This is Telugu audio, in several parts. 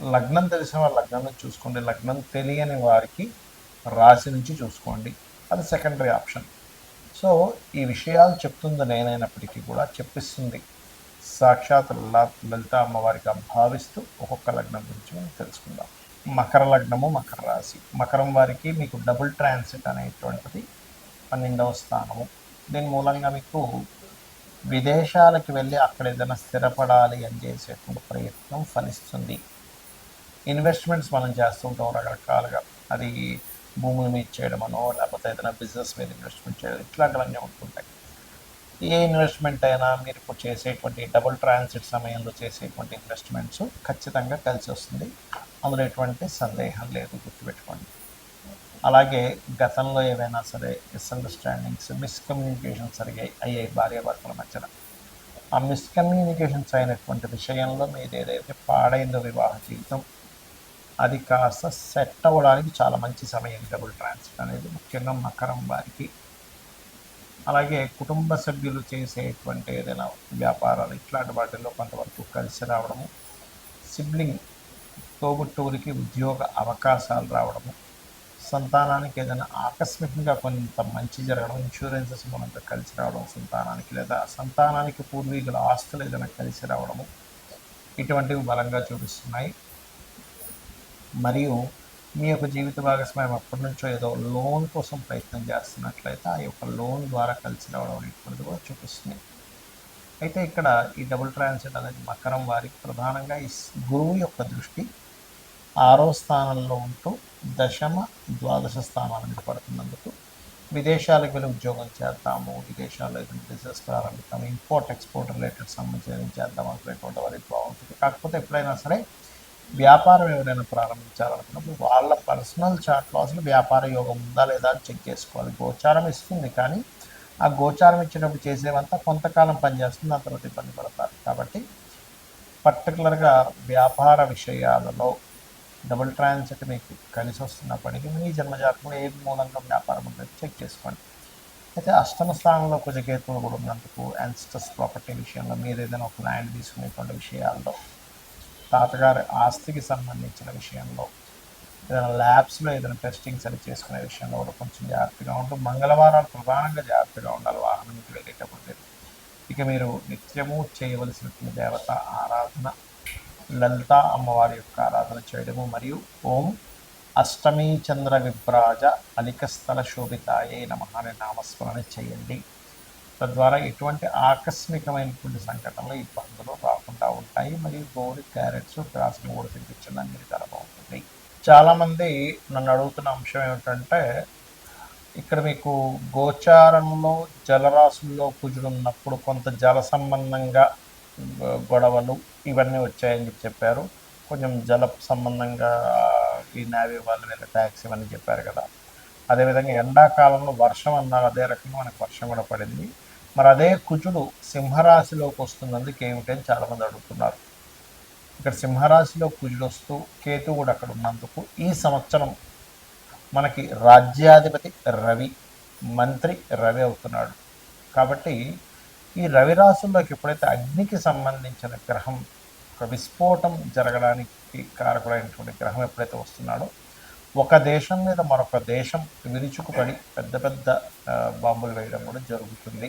లగ్నం తెలిసిన వారు లగ్నం నుంచి చూసుకోండి. లగ్నం తెలియని వారికి రాశి నుంచి చూసుకోండి. అది సెకండరీ ఆప్షన్ సో ఈ విషయాలు చెప్తుంది నేనైనప్పటికీ కూడా చెప్పిస్తుంది. సాక్షాత్ లలిత అమ్మవారిగా భావిస్తూ ఒక్కొక్క లగ్నం గురించి మనం తెలుసుకుందాం. మకర లగ్నము మకర రాశి. మకరం వారికి మీకు డబుల్ ట్రాన్సిట్ అనేటువంటిది పన్నెండవ స్థానము. దీని మూలంగా మీకు విదేశాలకు వెళ్ళి అక్కడ ఏదైనా స్థిరపడాలి అని చేసేటువంటి ప్రయత్నం ఫలిస్తుంది. ఇన్వెస్ట్మెంట్స్ మనం చేస్తుంటాం రకరకాలుగా. అది భూముల మీద చేయడమనో లేకపోతే ఏదైనా బిజినెస్ మీద ఇన్వెస్ట్మెంట్ చేయడం ఇట్లాంటివన్నీ ఉంటుంటాయి. ఏ ఇన్వెస్ట్మెంట్ అయినా మీరు ఇప్పుడు చేసేటువంటి డబుల్ ట్రాన్సిట్ సమయంలో చేసేటువంటి ఇన్వెస్ట్మెంట్స్ ఖచ్చితంగా కలిసి వస్తుంది. అందులో ఎటువంటి సందేహం లేదు గుర్తుపెట్టుకోండి. అలాగే గతంలో ఏవైనా సరే మిస్అండర్స్టాండింగ్స్ మిస్కమ్యూనికేషన్స్ జరిగాయి అయ్యాయి భార్యాభర్తల మధ్యన ఆ మిస్కమ్యూనికేషన్స్ అయినటువంటి విషయంలో మీరు ఏదైతే పాడైందో వివాహ జీవితం అది కాస్త సెట్ అవ్వడానికి చాలా మంచి సమయం. డబుల్ ట్రాన్సిట్ అనేది ముఖ్యంగా మకరం వారికి. అలాగే కుటుంబ సభ్యులు చేసేటువంటి ఏదైనా వ్యాపారాలు ఇట్లాంటి వాటిల్లో కొంతవరకు కలిసి రావడము సిబ్లింగ్ తోబుట్టూరికి ఉద్యోగ అవకాశాలు రావడము సంతానానికి ఏదైనా ఆకస్మికంగా కొంత మంచి జరగడం ఇన్సూరెన్సెస్ మూలంగా కలిసి రావడం సంతానానికి లేదా సంతానానికి పూర్వీకుల ఆస్తులు ఏదైనా కలిసి రావడము ఇటువంటివి బలంగా చూపిస్తున్నాయి. మరియు మీ యొక్క జీవిత భాగస్వామ్యం అప్పటి నుంచో ఏదో లోన్ కోసం ప్రయత్నం చేస్తున్నట్లయితే ఆ యొక్క లోన్ ద్వారా కలిసి రావడం అనేటువంటిది కూడా చూపిస్తుంది. అయితే ఇక్కడ ఈ డబుల్ ట్రాన్సిట్ అనేది మకరం వారికి ప్రధానంగా ఈ గురువు యొక్క దృష్టి ఆరో స్థానంలో ఉంటూ దశమ ద్వాదశ స్థానాల మీద పడుతున్నందుకు విదేశాలకు వెళ్ళి ఉద్యోగం చేద్దాము విదేశాల్లో ఏదైనా బిజినెస్ ప్రారంభిస్తాము ఇంపోర్ట్ ఎక్స్పోర్ట్ రిలేటెడ్ సంబంధించి చేద్దాం అనుకునేటువంటి వారికి బాగుంటుంది. కాకపోతే ఎప్పుడైనా సరే వ్యాపారం ఎవరైనా ప్రారంభించాలనుకున్నప్పుడు వాళ్ళ పర్సనల్ చార్ట్లో అసలు వ్యాపార యోగం ఉందా లేదా అని చెక్ చేసుకోవాలి. గోచారం ఇస్తుంది కానీ ఆ గోచారం ఇచ్చినప్పుడు చేసేవంతా కొంతకాలం పనిచేస్తుంది ఆ తర్వాత ఇబ్బంది పడతారు. కాబట్టి పర్టికులర్గా వ్యాపార విషయాలలో డబుల్ ట్రాన్సిట్ మీకు కలిసి వస్తున్నప్పటికీ మీ జన్మజాతకంలో ఏ మూలంగా వ్యాపారం ఉంటుంది చెక్ చేసుకోండి. అయితే అష్టమ స్థానంలో కుజకేతువులు కూడా ఉన్నందుకు యాన్స్టస్ ప్రాపర్టీ విషయంలో మీరు ఏదైనా ఒక ల్యాండ్ తీసుకునేటువంటి విషయాల్లో తాతగారి ఆస్తికి సంబంధించిన విషయంలో ఏదైనా ల్యాబ్స్లో ఏదైనా టెస్టింగ్స్ అని చేసుకునే విషయంలో కూడా కొంచెం జాగ్రత్తగా ఉంటూ మంగళవారాలు ప్రధానంగా జాగ్రత్తగా ఉండాలి వాహనంకి వెళ్ళేటప్పుడు ఇక మీరు నిత్యము చేయవలసినటువంటి దేవత ఆరాధన లలిత అమ్మవారి యొక్క ఆరాధన చేయడము మరియు ఓం అష్టమీ చంద్ర విభ్రాజ అలికస్థల శోభితాయే నమ అనే నామస్మరణ చేయండి. తద్వారా ఎటువంటి ఆకస్మికమైనటువంటి సంఘటనలు ఇబ్బందులు రాకుండా ఉంటాయి. మరియు గోరి క్యారెట్స్ గ్రాసులు కూడా తినిపించడం మీరు చాలా బాగుంటుంది. చాలామంది నన్ను అడుగుతున్న అంశం ఏమిటంటే ఇక్కడ మీకు గోచారంలో జలరాశుల్లో కుజుడున్నప్పుడు కొంత జల సంబంధంగా గొడవలు ఇవన్నీ వచ్చాయని చెప్పి చెప్పారు. కొంచెం జల సంబంధంగా ఈ నావీ వాళ్ళు వీళ్ళ ట్యాక్స్ ఇవన్నీ చెప్పారు కదా. అదేవిధంగా ఎండాకాలంలో వర్షం అన్నారు అదే రకంగా మనకు వర్షం కూడా పడింది. మరి అదే కుజుడు సింహరాశిలోకి వస్తున్నందుకు ఏమిటని చాలామంది అడుగుతున్నారు. ఇక్కడ సింహరాశిలో కుజుడు వస్తూ కేతు కూడా అక్కడ ఉన్నందుకు ఈ సంవత్సరం మనకి రాజ్యాధిపతి రవి మంత్రి రవి అవుతున్నాడు. కాబట్టి ఈ రవి రాశుల్లోకి ఎప్పుడైతే అగ్నికి సంబంధించిన గ్రహం ఒక విస్ఫోటం జరగడానికి కారకుడైనటువంటి గ్రహం ఎప్పుడైతే వస్తున్నాడో ఒక దేశం మీద మరొక దేశం విరుచుకుపడి పెద్ద పెద్ద బాంబులు వేయడం కూడా జరుగుతుంది.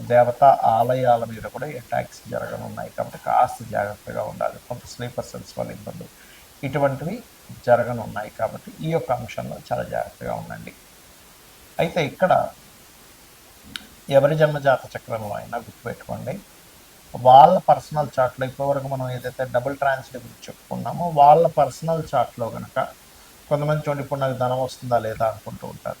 దేవతా ఆలయాల మీద కూడా అటాక్స్ జరగనున్నాయి. కాబట్టి కాస్త జాగ్రత్తగా ఉండాలి. కొంత స్లీపర్ సెల్స్ వల్ల ఇబ్బందులు ఇటువంటివి జరగనున్నాయి. కాబట్టి ఈ యొక్క అంశంలో చాలా జాగ్రత్తగా ఉండండి. అయితే ఇక్కడ ఎవరి జన్మజాత చక్రంలో అయినా గుర్తుపెట్టుకోండి. వాళ్ళ పర్సనల్ చార్ట్లో ఇప్పటివరకు మనం ఏదైతే డబుల్ ట్రాన్స్లేట్ గురించి చెప్పుకున్నామో వాళ్ళ పర్సనల్ చార్ట్లో కనుక కొంతమంది చూడండి ఇప్పుడు నాకు ధనం వస్తుందా లేదా అనుకుంటూ ఉంటారు.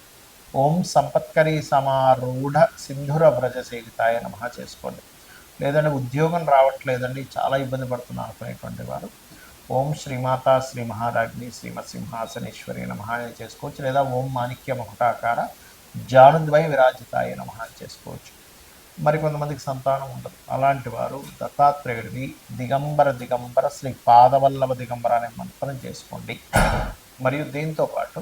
ఓం సంపత్కరి సమారూఢ సింధుర వ్రజ సేవితాయ నమః చేసుకోండి. లేదంటే ఉద్యోగం రావట్లేదండి చాలా ఇబ్బంది పడుతున్నారు అనుకునేటువంటి వారు. ఓం శ్రీమాత శ్రీ మహారాజ్ని శ్రీమత్ సింహాసనేశ్వరి నమః చేసుకోవచ్చు లేదా ఓం మాణిక్య మకుటాకార జానుద్వై విరాజితాయ నమ చేసుకోవచ్చు. మరి కొంతమందికి సంతానం ఉండదు. అలాంటి వారు దత్తాత్రేయుడివి దిగంబర దిగంబర శ్రీ పాదవల్లభ దిగంబర అనే మంత్రం చేసుకోండి. మరియు దీంతో పాటు